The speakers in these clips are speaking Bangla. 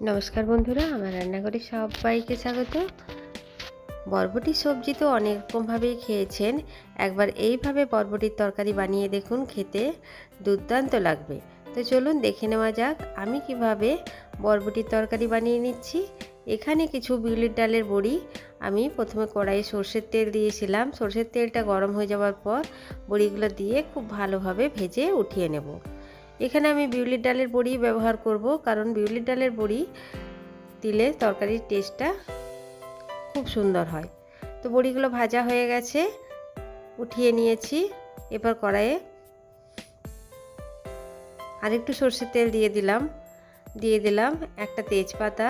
নমস্কার বন্ধুরা, আমার রান্নাঘরে সবাইকে স্বাগত। বরবটি সবজি তো অনেক রকমভাবেই খেয়েছেন। একবার এইভাবে বরবটির তরকারি বানিয়ে দেখুন, খেতে দুর্দান্ত লাগবে। তো চলুন দেখে নেওয়া যাক, আমি কীভাবে বরবটির তরকারি বানিয়ে নিচ্ছি। এখানে কিছু বিউলির ডালের বড়ি, আমি প্রথমে কড়াইয়ে সর্ষের তেল দিয়েছিলাম। সর্ষের তেলটা গরম হয়ে যাওয়ার পর বড়িগুলো দিয়ে খুব ভালোভাবে ভেজে উঠিয়ে নেব। এখানে আমি বিউলির ডালের বড়ি ব্যবহার করব, কারণ বিউলির ডালের বড়ি দিলে তরকারির টেস্টটা খুব সুন্দর হয়। তো বড়িগুলো ভাজা হয়ে গেছে, উঠিয়ে নিয়েছি। এবার কড়াইয়ে আরেকটু সর্ষের তেল দিয়ে দিলাম। দিয়ে দিলাম একটা তেজপাতা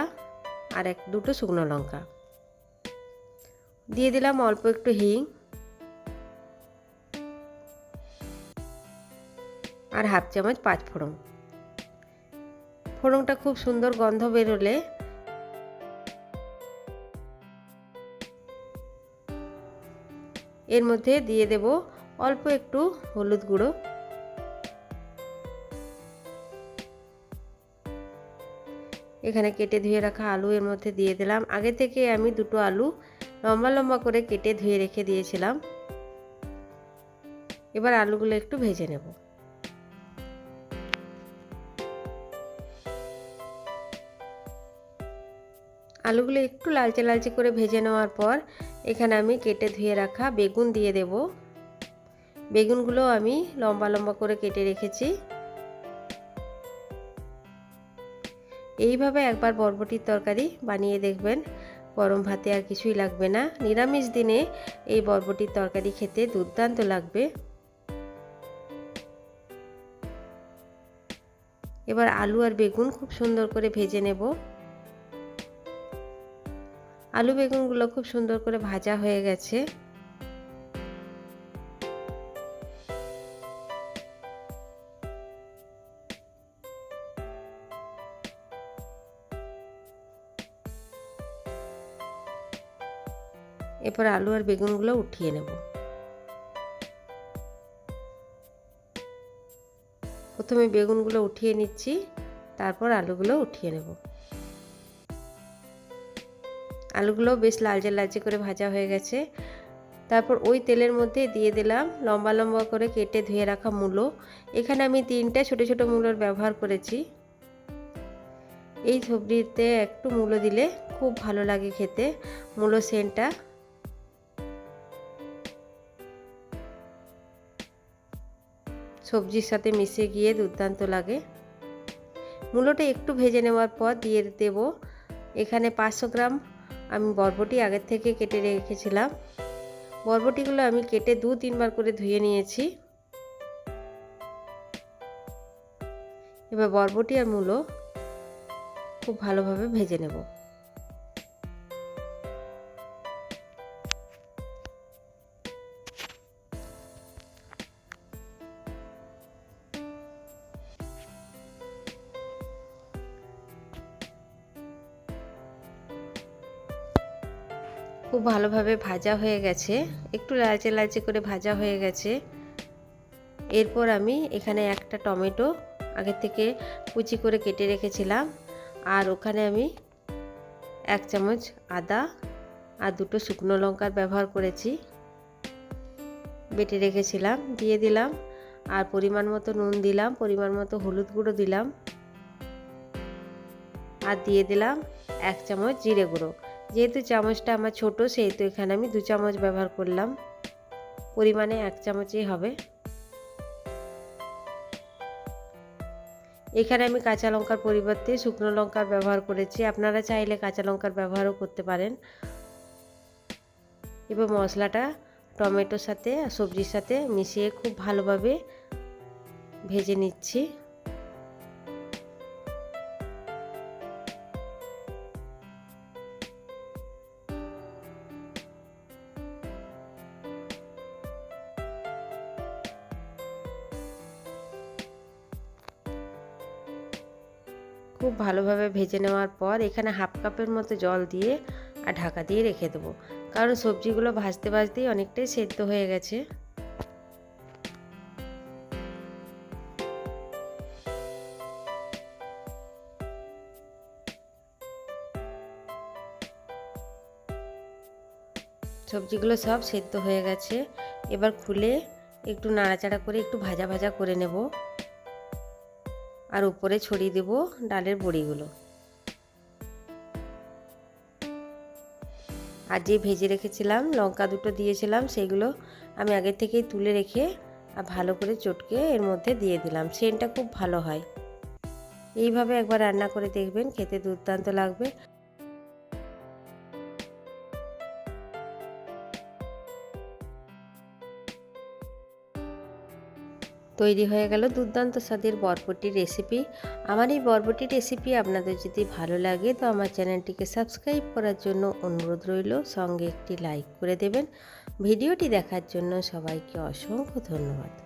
আর এক, দুটো শুকনো লঙ্কা। দিয়ে দিলাম অল্প একটু হিং। আর হাফ চামচ পাঁচ ফোড়ন। ফোড়নটা খুব সুন্দর গন্ধ বেরোলে এর মধ্যে দিয়ে দেব অল্প একটু হলুদ গুঁড়ো। এখানে কেটে ধুয়ে রাখা আলু এর মধ্যে দিয়ে দিলাম। আগে থেকে আমি দুটো আলু লম্বা লম্বা করে কেটে ধুয়ে রেখে দিয়েছিলাম। এবার আলুগুলো একটু ভেজে নেব। আলুগুলো একটু লালচে লালচে করে ভেজে নেওয়ার পর এখানে আমি কেটে ধুয়ে রাখা বেগুন দিয়ে দেব। বেগুনগুলো আমি লম্বা লম্বা করে কেটে রেখেছি। এইভাবে একবার বরবটির তরকারি বানিয়ে দেখবেন, গরম ভাতে আর কিছুই লাগবে না। নিরামিষ দিনে এই বরবটির তরকারি খেতে দুর্দান্ত লাগবে। এবার আলু আর বেগুন খুব সুন্দর করে ভেজে নেব। আলু বেগুনগুলো খুব সুন্দর করে ভাজা হয়ে গেছে। এরপর আলু আর বেগুনগুলো উঠিয়ে নেব। প্রথমে বেগুনগুলো উঠিয়ে নিচ্ছি, তারপর আলুগুলো উঠিয়ে নেব। আলুগুলো বেশ লালচে লালচে করে ভাজা হয়ে গেছে। তারপর ওই তেলের মধ্যে দিয়ে দিলাম লম্বা লম্বা করে কেটে ধুয়ে রাখা মূলো। এখানে আমি তিনটে ছোট ছোট মূলোর ব্যবহার করেছি। এই সবজিতে একটু মূলো দিলে খুব ভালো লাগে খেতে, মূলো সেন্টটা। সবজির সাথে মিশে গিয়ে দুর্দান্ত লাগে। মূলোটা একটু ভেজে নেওয়ার পর দিয়ে দেব। এখানে পাঁচশো গ্রাম আমি বরবটি আগের থেকে কেটে রেখেছিলাম। বরবটিগুলো আমি কেটে দু তিনবার করে ধুয়ে নিয়েছি। এবার বরবটি আর মূলো খুব ভালোভাবে ভেজে নেব। খুব ভালোভাবে ভাজা হয়ে গেছে। একটু লালচে লালচে করে ভাজা হয়ে গেছে। এরপর আমি এখানে একটা টমেটো আগে থেকে কুচি করে কেটে রেখেছিলাম। আর ওখানে আমি এক চামচ আদা আর দুটো শুকনো লঙ্কার ব্যবহার করেছি। বেটে রেখেছিলাম, দিয়ে দিলাম। আর পরিমাণ মতো নুন দিলাম, পরিমাণ মতো হলুদ গুঁড়ো দিলাম। আর দিয়ে দিলাম এক চামচ জিরে গুঁড়ো। যেহেতু চামচটা আমার ছোট, সেহেতু এখানে আমি দু চামচ ব্যবহার করলাম। পরিমাণে এক চামচই হবে। এখানে আমি কাঁচা লঙ্কার পরিবর্তে শুকনো লঙ্কার ব্যবহার করেছি। আপনারা চাইলে কাঁচা লঙ্কার ব্যবহারও করতে পারেন। এবার মশলাটা টমেটোর সাথে সবজির সাথে মিশিয়ে খুব ভালোভাবে ভেজে নিচ্ছি। খুব ভালোভাবে ভেজে নেওয়ার পর এখানে হাফ কাপের মতো জল দিয়ে আর ঢাকা দিয়ে রেখে দেবো। কারণ সবজিগুলো ভাজতে ভাজতেই অনেকটাই সেদ্ধ হয়ে গেছে। সবজিগুলো সব সেদ্ধ হয়ে গেছে। এবার খুলে একটু নাড়াচাড়া করে একটু ভাজা ভাজা করে নেব। আর উপরে ছড়িয়ে দেব ডালের বড়িগুলো। আর যে ভেজে রেখেছিলাম, লঙ্কা দুটো দিয়েছিলাম, সেগুলো আমি আগে থেকেই তুলে রেখে আর ভালো করে চটকে এর মধ্যে দিয়ে দিলাম। সেনটা খুব ভালো হয়। এইভাবে একবার রান্না করে দেখবেন, খেতে দুর্দান্ত লাগবে। তৈরি হয়ে গেল দুর্দান্ত স্বাদের বরবটির রেসিপি। আমার এই বরবটির রেসিপি আপনাদের যদি ভালো লাগে তো আমার চ্যানেলটিকে সাবস্ক্রাইব করার জন্য অনুরোধ রইল। সঙ্গে একটি লাইক করে দেবেন। ভিডিওটি দেখার জন্য সবাইকে অসংখ্য ধন্যবাদ।